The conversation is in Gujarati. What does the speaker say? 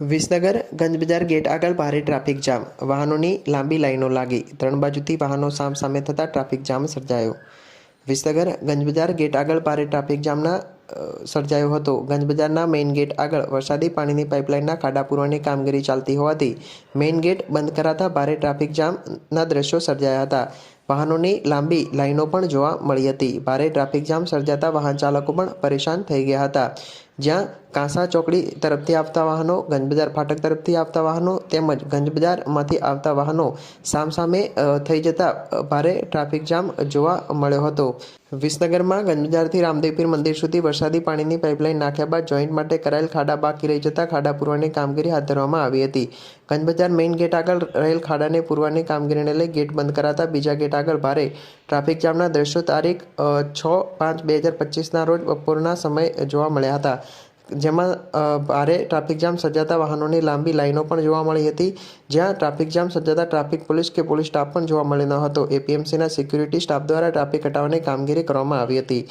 વિસનગર ગંજબજાર ગેટ આગળ ભારે ટ્રાફિક જામ. વાહનોની લાંબી લાઈનો લાગી. ત્રણ બાજુથી વાહનો સામસામે થતાં ટ્રાફિક જામ સર્જાયો. વિસનગર ગંજબજાર ગેટ આગળ ભારે ટ્રાફિક જામના સર્જાયો હતો. ગંજબજારના મેઇન ગેટ આગળ વરસાદી પાણીની પાઇપલાઇનના ખાડા પૂરવાની કામગીરી ચાલતી હોવાથી મેઇન ગેટ બંધ કરાતા ભારે ટ્રાફિક જામના દ્રશ્યો સર્જાયા હતા. વાહનોની લાંબી લાઈનો પણ જોવા મળી હતી. ભારે ટ્રાફિક જામ સર્જાતા વાહન ચાલકો પણ પરેશાન થઈ ગયા હતા. જ્યાં કાંસા ચોકડી તરફથી આવતા વાહનો, ગંજબજાર ફાટક તરફથી આવતા વાહનો તેમજ ગંજબજારમાંથી આવતા વાહનો સામસામે થઈ જતા ભારે ટ્રાફિક જામ જોવા મળ્યો હતો. વિસનગરમાં ગંજબજારથી રામદેવપીર મંદિર સુધી વરસાદી પાણીની પાઇપલાઇન નાખ્યા બાદ જોઈન્ટ માટે કરાયેલ ખાડા બાકી રહી જતા ખાડા પૂરવાની કામગીરી હાથ ધરવામાં આવી હતી. ગંજબજાર મેઇન ગેટ આગળ રહેલ ખાડાને પૂરવાની કામગીરીને લઈ ગેટ બંધ કરાતા બીજા ગેટ આગળ ભારે ટ્રાફિક જામના દ્રશ્યો તારીખ છ પાંચ બે હજાર પચીસના રોજ બપોરના સમયે જોવા મળ્યા હતા. જેમાં ભારે ટ્રાફિક જામ સર્જાતા વાહનોની લાંબી લાઈનો પણ જોવા મળી હતી, જ્યાં ટ્રાફિક જામ સર્જાતા ટ્રાફિક પોલીસ કે પોલીસ સ્ટાફ પણ જોવા મળ્યો ન હતો. એપીએમસીના સિક્યુરિટી સ્ટાફ દ્વારા ટ્રાફિક હટાવવાની કામગીરી કરવામાં આવી હતી.